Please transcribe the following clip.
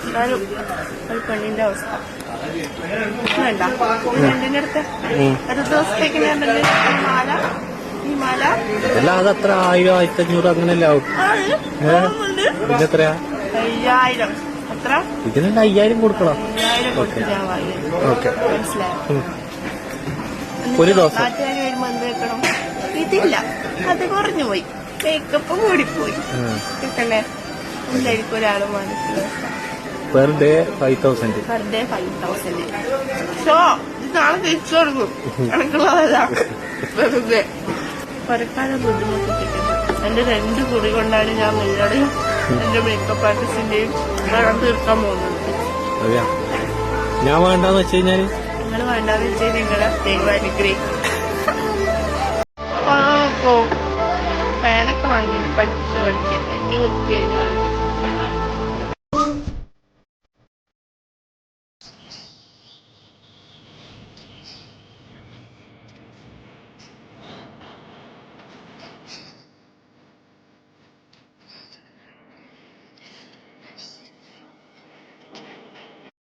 എന്നാലും ഒരു പെണ്ണിന്റെ അവസ്ഥ. വേണ്ട. രണ്ടിന്റെ അടുത്ത്. ഉം. ഒരു ദിവസത്തേക്ക് ഞാൻ തന്നെ മാല. ഈ മാല അല്ല അതത്ര ആയിരം ആയിരത്തി അഞ്ഞൂറ് അങ്ങനെയല്ല ഇതെത്രയാ? അയ്യായിരം. ഇതിനെല്ലാം അയ്യായിരം കൊടുക്കണം? അയ്യായിരം കൊടുത്ത് ഞാൻ വാങ്ങി ഓക്കെ. മനസ്സിലായോ? ഒരു ദിവസം. നാട്ടുകാർ വരുമ്പോ എന്ത് വെക്കണം? ഇതില്ല. അത് കുറഞ്ഞു പോയി. മേക്കപ്പ് കൂടിപ്പോയി കിട്ടണേ എന്തായിരിക്കും ഒരാൾ മനസ്സിലാവും per day five thousand per day five thousand show ഇത് നാളെ തിരിച്ചു കൊടുക്കും കണക്കുള്ളതല്ല വെറുതെ. കുറക്കാതെ ബുദ്ധിമുട്ടിപ്പിക്കുന്നത് എന്റെ രണ്ട് കുറി കൊണ്ടാണ് ഞാൻ നിങ്ങളുടെയും എന്റെ മേക്കപ്പ് ആർട്ടിസ്റ്റിന്റെയും വെള്ളം തീർക്കാൻ പോകുന്നത്. ഞാൻ വേണ്ടെന്ന് വെച്ച് കഴിഞ്ഞാൽ? നിങ്ങൾ വേണ്ടെന്ന് വെച്ചാൽ നിങ്ങളെ ദൈവം അനുഗ്രഹിക്കും. ആ, പോ. ഫാനൊക്കെ വാങ്ങി പഠിച്ചു പഠിക്കാൻ എനിക്ക്